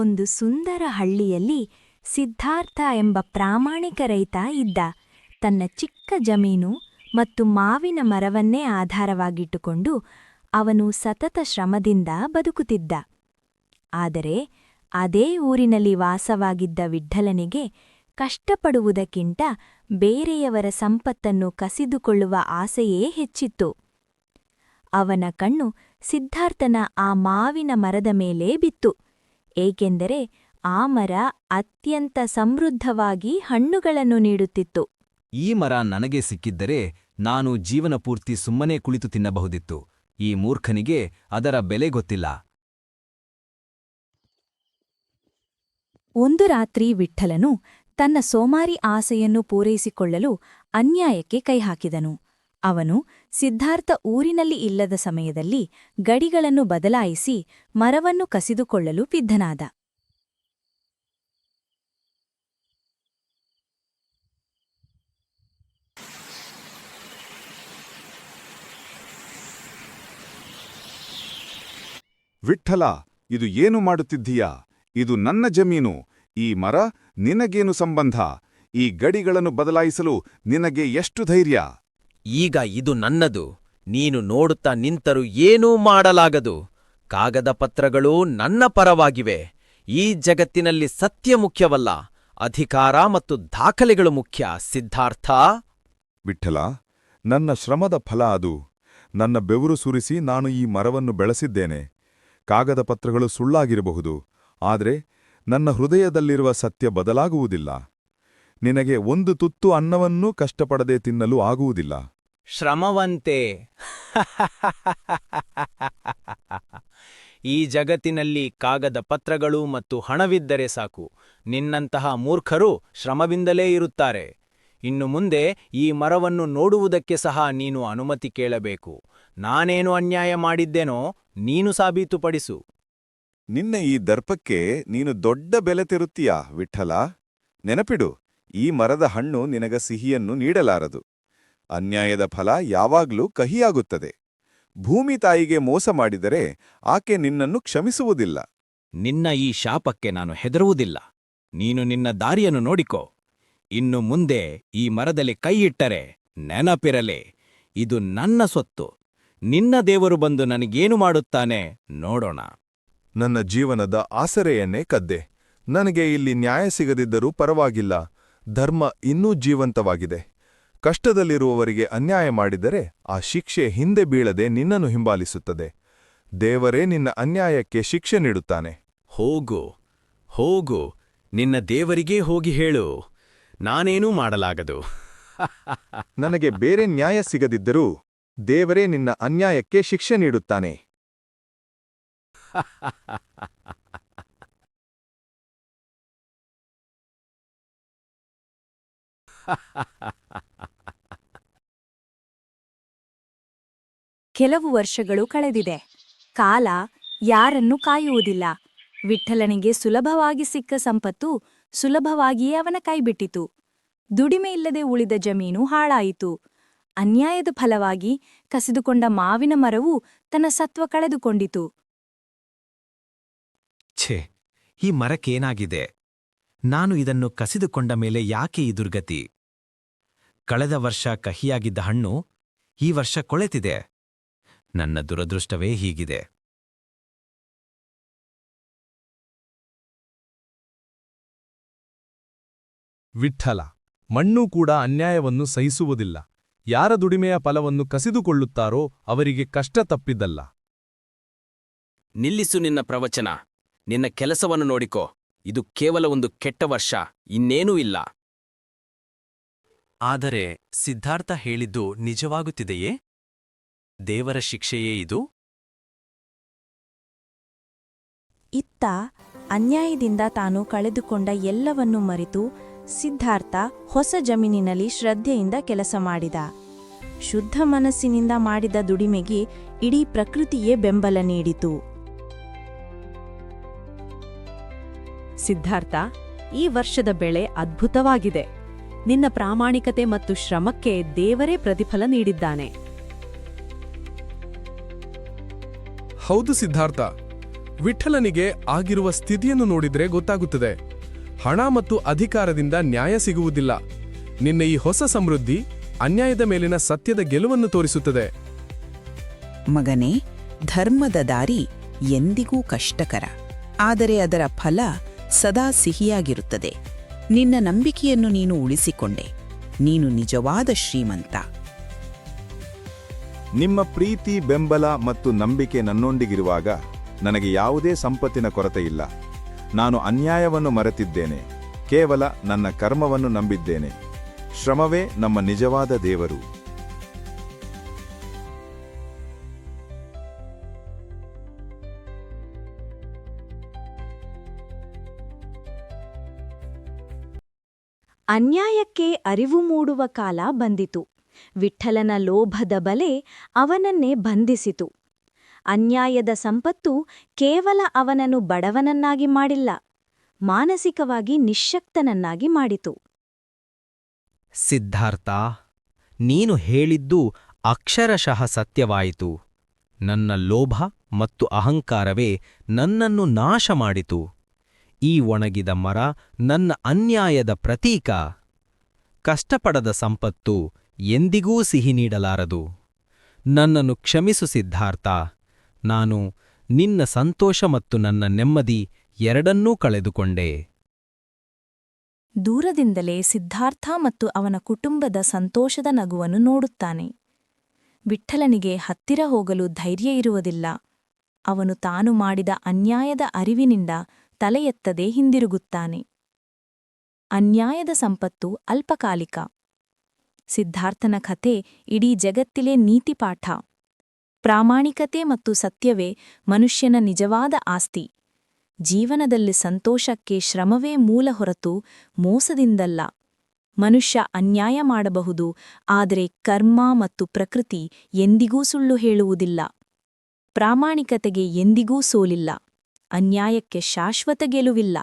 ಒಂದು ಸುಂದರ ಹಳ್ಳಿಯಲ್ಲಿ ಸಿದ್ಧಾರ್ಥ ಎಂಬ ಪ್ರಾಮಾಣಿಕ ರೈತ ಇದ್ದ. ತನ್ನ ಚಿಕ್ಕ ಜಮೀನು ಮತ್ತು ಮಾವಿನ ಮರವನ್ನೇ ಆಧಾರವಾಗಿಟ್ಟುಕೊಂಡು ಅವನು ಸತತ ಶ್ರಮದಿಂದ ಬದುಕುತ್ತಿದ್ದ. ಆದರೆ ಅದೇ ಊರಿನಲ್ಲಿ ವಾಸವಾಗಿದ್ದ ವಿಠ್ಠಲನಿಗೆ ಕಷ್ಟಪಡುವುದಕ್ಕಿಂತ ಬೇರೆಯವರ ಸಂಪತ್ತನ್ನು ಕಸಿದುಕೊಳ್ಳುವ ಆಸೆಯೇ ಹೆಚ್ಚಿತ್ತು. ಅವನ ಕಣ್ಣು ಸಿದ್ಧಾರ್ಥನ ಆ ಮಾವಿನ ಮರದ ಮೇಲೆ ಬಿತ್ತು. ಏಕೆಂದರೆ ಆ ಮರ ಅತ್ಯಂತ ಸಮೃದ್ಧವಾಗಿ ಹಣ್ಣುಗಳನ್ನು ನೀಡುತ್ತಿತ್ತು. ಈ ಮರ ನನಗೆ ಸಿಕ್ಕಿದ್ದರೆ ನಾನು ಜೀವನಪೂರ್ತಿ ಸುಮ್ಮನೆ ಕುಳಿತು ತಿನ್ನಬಹುದಿತ್ತು. ಈ ಮೂರ್ಖನಿಗೆ ಅದರ ಬೆಲೆ ಗೊತ್ತಿಲ್ಲ. ಒಂದು ರಾತ್ರಿ ವಿಠ್ಠಲನು ತನ್ನ ಸೋಮಾರಿ ಆಸೆಯನ್ನು ಪೂರೈಸಿಕೊಳ್ಳಲು ಅನ್ಯಾಯಕ್ಕೆ ಕೈಹಾಕಿದನು. ಅವನು ಸಿದ್ಧಾರ್ಥ ಊರಿನಲ್ಲಿ ಇಲ್ಲದ ಸಮಯದಲ್ಲಿ ಗಡಿಗಳನ್ನು ಬದಲಾಯಿಸಿ ಮರವನ್ನು ಕಸಿದುಕೊಳ್ಳಲು ಬಿದ್ದನಾದ ವಿಠಲ ಇದು ಏನು ಮಾಡುತ್ತಿದ್ದೀಯಾ? ಇದು ನನ್ನ ಜಮೀನು. ಈ ಮರ ನಿನಗೇನು ಸಂಬಂಧ? ಈ ಗಡಿಗಳನ್ನು ಬದಲಾಯಿಸಲು ನಿನಗೆ ಎಷ್ಟು ಧೈರ್ಯ? ಈಗ ಇದು ನನ್ನದು. ನೀನು ನೋಡುತ್ತಾ ನಿಂತರೂ ಏನೂ ಮಾಡಲಾಗದು. ಕಾಗದ ಪತ್ರಗಳು ನನ್ನ ಪರವಾಗಿವೆ. ಈ ಜಗತ್ತಿನಲ್ಲಿ ಸತ್ಯ ಮುಖ್ಯವಲ್ಲ. ಅಧಿಕಾರ ಮತ್ತು ದಾಖಲೆಗಳು ಮುಖ್ಯ. ಸಿದ್ಧಾರ್ಥ? ವಿಠಲ, ನನ್ನ ಶ್ರಮದ ಫಲ ಅದು. ನನ್ನ ಬೆವರು ಸುರಿಸಿ ನಾನು ಈ ಮರವನ್ನು ಬೆಳೆಸಿದ್ದೇನೆ. ಕಾಗದ ಪತ್ರಗಳು ಸುಳ್ಳಾಗಿರಬಹುದು. ಆದರೆ ನನ್ನ ಹೃದಯದಲ್ಲಿರುವ ಸತ್ಯ ಬದಲಾಗುವುದಿಲ್ಲ. ನಿನಗೆ ಒಂದು ತುತ್ತು ಅನ್ನವನ್ನೂ ಕಷ್ಟಪಡದೆ ತಿನ್ನಲು ಆಗುವುದಿಲ್ಲ. ಶ್ರಮವಂತೆ. ಈ ಜಗತ್ತಿನಲ್ಲಿ ಕಾಗದ ಪತ್ರಗಳು ಮತ್ತು ಹಣವಿದ್ದರೆ ಸಾಕು. ನಿನ್ನಂತಹ ಮೂರ್ಖರು ಶ್ರಮವಿಂದಲೇ ಇರುತ್ತಾರೆ. ಇನ್ನು ಮುಂದೆ ಈ ಮರವನ್ನು ನೋಡುವುದಕ್ಕೆ ಸಹ ನೀನು ಅನುಮತಿ ಕೇಳಬೇಕು. ನಾನೇನು ಅನ್ಯಾಯ ಮಾಡಿದ್ದೇನೋ ನೀನು ಸಾಬೀತುಪಡಿಸು. ನಿನ್ನ ಈ ದರ್ಪಕ್ಕೆ ನೀನು ದೊಡ್ಡ ಬೆಲೆ ತಿರುತ್ತೀಯಾ ವಿಠಲ? ನೆನಪಿಡು ಈ ಮರದ ಹಣ್ಣು ನಿನಗ ಸಿಹಿಯನ್ನು ನೀಡಲಾರದು. ಅನ್ಯಾಯದ ಫಲ ಯಾವಾಗ್ಲೂ ಕಹಿಯಾಗುತ್ತದೆ. ಭೂಮಿ ತಾಯಿಗೆ ಮೋಸ ಮಾಡಿದರೆ ಆಕೆ ನಿನ್ನನ್ನು ಕ್ಷಮಿಸುವುದಿಲ್ಲ. ನಿನ್ನ ಈ ಶಾಪಕ್ಕೆ ನಾನು ಹೆದರುವುದಿಲ್ಲ. ನೀನು ನಿನ್ನ ದಾರಿಯನ್ನು ನೋಡಿಕೋ. ಇನ್ನು ಮುಂದೆ ಈ ಮರದಲ್ಲಿ ಕೈಯಿಟ್ಟರೆ ನೆನಪಿರಲೆ ಇದು ನನ್ನ ಸೊತ್ತು ನಿನ್ನ ದೇವರು ಬಂದು ನನಗೇನು ಮಾಡುತ್ತಾನೆ ನೋಡೋಣ. ನನ್ನ ಜೀವನದ ಆಸರೆಯನ್ನೇ ಕದ್ದೆ. ನನಗೆ ಇಲ್ಲಿ ನ್ಯಾಯ ಸಿಗದಿದ್ದರೂ ಪರವಾಗಿಲ್ಲ. ಧರ್ಮ ಇನ್ನೂ ಜೀವಂತವಾಗಿದೆ. ಕಷ್ಟದಲ್ಲಿರುವವರಿಗೆ ಅನ್ಯಾಯ ಮಾಡಿದರೆ ಆ ಶಿಕ್ಷೆ ಹಿಂದೆ ಬೀಳದೆ ನಿನ್ನನ್ನು ಹಿಂಬಾಲಿಸುತ್ತದೆ. ದೇವರೇ ನಿನ್ನ ಅನ್ಯಾಯಕ್ಕೆ ಶಿಕ್ಷೆ ನೀಡುತ್ತಾನೆ. ಹೋಗು ಹೋಗು ನಿನ್ನ ದೇವರಿಗೇ ಹೋಗಿ ಹೇಳು. ನಾನೇನೂ ಮಾಡಲಾಗದು. ನನಗೆ ಬೇರೆ ನ್ಯಾಯ ಸಿಗದಿದ್ದರೂ ದೇವರೇ ನಿನ್ನ ಅನ್ಯಾಯಕ್ಕೆ ಶಿಕ್ಷೆ ನೀಡುತ್ತಾನೆ. ಕೆಲವು ವರ್ಷಗಳು ಕಳೆದಿದೆ. ಕಾಲ ಯಾರನ್ನು ಕಾಯುವುದಿಲ್ಲ. ವಿಠ್ಠಲನಿಗೆ ಸುಲಭವಾಗಿ ಸಿಕ್ಕ ಸಂಪತ್ತು ಸುಲಭವಾಗಿಯೇ ಅವನ ಕೈಬಿಟ್ಟಿತು. ದುಡಿಮೆ ಇಲ್ಲದೆ ಉಳಿದ ಜಮೀನು ಹಾಳಾಯಿತು. ಅನ್ಯಾಯದ ಫಲವಾಗಿ ಕಸಿದುಕೊಂಡ ಮಾವಿನ ಮರವು ತನ್ನ ಸತ್ವ ಕಳೆದುಕೊಂಡಿತು. ಛೇ, ಈ ಮರಕ್ಕೇನಾಗಿದೆ? ನಾನು ಇದನ್ನು ಕಸಿದುಕೊಂಡ ಮೇಲೆ ಯಾಕೆ ಈ ದುರ್ಗತಿ? ಕಳೆದ ವರ್ಷ ಕಹಿಯಾಗಿದ್ದ ಹಣ್ಣು ಈ ವರ್ಷ ಕೊಳೆತಿದೆ. ನನ್ನ ದುರದೃಷ್ಟವೇ ಹೀಗಿದೆ. ವಿಠ್ಠಲ ಮಣ್ಣೂ ಕೂಡ ಅನ್ಯಾಯವನ್ನು ಸಹಿಸುವುದಿಲ್ಲ. ಯಾರ ದುಡಿಮೆಯ ಫಲವನ್ನು ಕಸಿದುಕೊಳ್ಳುತ್ತಾರೋ ಅವರಿಗೆ ಕಷ್ಟ ತಪ್ಪಿದ್ದಲ್ಲ. ನಿಲ್ಲಿಸು ನಿನ್ನ ಪ್ರವಚನ. ನಿನ್ನ ಕೆಲಸವನ್ನು ನೋಡಿಕೋ. ಇದು ಕೇವಲ ಒಂದು ಕೆಟ್ಟ ವರ್ಷ ಇನ್ನೇನೂ ಇಲ್ಲ. ಆದರೆ ಸಿದ್ಧಾರ್ಥ ಹೇಳಿದ್ದು ನಿಜವಾಗುತ್ತಿದೆಯೇ? ದೇವರ ಶಿಕ್ಷೆಯೇ ಇದು? ಇತ್ತ ಅನ್ಯಾಯದಿಂದ ತಾನು ಕಳೆದುಕೊಂಡ ಎಲ್ಲವನ್ನೂ ಮರೆತು ಸಿದ್ಧಾರ್ಥ ಹೊಸ ಜಮೀನಿನಲ್ಲಿ ಶ್ರದ್ಧೆಯಿಂದ ಕೆಲಸ ಮಾಡಿದ. ಶುದ್ಧ ಮನಸ್ಸಿನಿಂದ ಮಾಡಿದ ದುಡಿಮೆಗೆ ಇಡೀ ಪ್ರಕೃತಿಯೇ ಬೆಂಬಲ ನೀಡಿತು. ಸಿದ್ಧಾರ್ಥ ಈ ವರ್ಷದ ಬೆಳೆ ಅದ್ಭುತವಾಗಿದೆ. ನಿನ್ನ ಪ್ರಾಮಾಣಿಕತೆ ಮತ್ತು ಶ್ರಮಕ್ಕೆ ದೇವರೇ ಪ್ರತಿಫಲ ನೀಡಿದ್ದಾನೆ. ಹೌದು ಸಿದ್ಧಾರ್ಥ ವಿಠಲನಿಗೆ ಆಗಿರುವ ಸ್ಥಿತಿಯನ್ನು ನೋಡಿದ್ರೆ ಗೊತ್ತಾಗುತ್ತದೆ. ಹಣ ಮತ್ತು ಅಧಿಕಾರದಿಂದ ನ್ಯಾಯ ಸಿಗುವುದಿಲ್ಲ. ನಿನ್ನ ಈ ಹೊಸ ಸಮೃದ್ಧಿ ಅನ್ಯಾಯದ ಮೇಲಿನ ಸತ್ಯದ ಗೆಲುವನ್ನು ತೋರಿಸುತ್ತದೆ. ಮಗನೇ ಧರ್ಮದ ದಾರಿ ಎಂದಿಗೂ ಕಷ್ಟಕರ. ಆದರೆ ಅದರ ಫಲ ಸದಾ ಸಿಹಿಯಾಗಿರುತ್ತದೆ. ನಿನ್ನ ನಂಬಿಕೆಯನ್ನು ನೀನು ಉಳಿಸಿಕೊಂಡೆ. ನೀನು ನಿಜವಾದ ಶ್ರೀಮಂತ. ನಿಮ್ಮ ಪ್ರೀತಿ, ಬೆಂಬಲ ಮತ್ತು ನಂಬಿಕೆ ನನ್ನೊಂದಿಗಿರುವಾಗ ನನಗೆ ಯಾವುದೇ ಸಂಪತ್ತಿನ ಕೊರತೆಯಿಲ್ಲ ನಾನು ಅನ್ಯಾಯವನ್ನು ಮರೆತಿದ್ದೇನೆ. ಕೇವಲ ನನ್ನ ಕರ್ಮವನ್ನು ನಂಬಿದ್ದೇನೆ. ಶ್ರಮವೇ ನಮ್ಮ ನಿಜವಾದ ದೇವರು. ಅನ್ಯಾಯಕ್ಕೆ ಅರಿವು ಮೂಡುವ ಕಾಲ ಬಂದಿತು. ವಿಠ್ಠಲನ ಲೋಭದ ಬಲೆ ಅವನನ್ನೇ ಬಂಧಿಸಿತು. ಅನ್ಯಾಯದ ಸಂಪತ್ತು ಕೇವಲ ಅವನನ್ನು ಬಡವನನ್ನಾಗಿ ಮಾಡಿಲ್ಲ, ಮಾನಸಿಕವಾಗಿ ನಿಶ್ಶಕ್ತನನ್ನಾಗಿ ಮಾಡಿತು. ಸಿದ್ಧಾರ್ಥ, ನೀನು ಹೇಳಿದ್ದು ಅಕ್ಷರಶಃ ಸತ್ಯವಾಯಿತು. ನನ್ನ ಲೋಭ ಮತ್ತು ಅಹಂಕಾರವೇ ನನ್ನನ್ನು ನಾಶ ಮಾಡಿತು ಈ ಒಣಗಿದ ಮರ ನನ್ನ ಅನ್ಯಾಯದ ಪ್ರತೀಕ. ಕಷ್ಟಪಡದ ಸಂಪತ್ತು ಎಂದಿಗೂ ಸಿಹಿ ನೀಡಲಾರದು. ನನ್ನನ್ನು ಕ್ಷಮಿಸು ಸಿದ್ಧಾರ್ಥ. ನಾನು ನಿನ್ನ ಸಂತೋಷ ಮತ್ತು ನನ್ನ ನೆಮ್ಮದಿ ಎರಡನ್ನೂ ಕಳೆದುಕೊಂಡೆ. ದೂರದಿಂದಲೇ ಸಿದ್ಧಾರ್ಥ ಮತ್ತು ಅವನ ಕುಟುಂಬದ ಸಂತೋಷದ ನಗುವನ್ನು ನೋಡುತ್ತಾನೆ. ವಿಠ್ಠಲನಿಗೆ ಹತ್ತಿರ ಹೋಗಲು ಧೈರ್ಯ ಇರುವುದಿಲ್ಲ. ಅವನು ತಾನು ಮಾಡಿದ ಅನ್ಯಾಯದ ಅರಿವಿನಿಂದ ತಲೆ ಎತ್ತದೆ ಹಿಂದಿರುಗುತ್ತಾನೆ. ಅನ್ಯಾಯದ ಸಂಪತ್ತು ಅಲ್ಪಕಾಲಿಕ. ಸಿದ್ಧಾರ್ಥನ ಕಥೆ ಇಡೀ ಜಗತ್ತಿಲೇ ನೀತಿಪಾಠ. ಪ್ರಾಮಾಣಿಕತೆ ಮತ್ತು ಸತ್ಯವೇ ಮನುಷ್ಯನ ನಿಜವಾದ ಆಸ್ತಿ. ಜೀವನದಲ್ಲಿ ಸಂತೋಷಕ್ಕೆ ಶ್ರಮವೇ ಮೂಲ ಹೊರತು ಮೋಸದಿಂದಲ್ಲ. ಮನುಷ್ಯ ಅನ್ಯಾಯ ಮಾಡಬಹುದು, ಆದರೆ ಕರ್ಮ ಮತ್ತು ಪ್ರಕೃತಿ ಎಂದಿಗೂ ಸುಳ್ಳು ಹೇಳುವುದಿಲ್ಲ. ಪ್ರಾಮಾಣಿಕತೆಗೆ ಎಂದಿಗೂ ಸೋಲಿಲ್ಲ. ಅನ್ಯಾಯಕ್ಕೆ ಶಾಶ್ವತ ಗೆಲುವಿಲ್ಲ.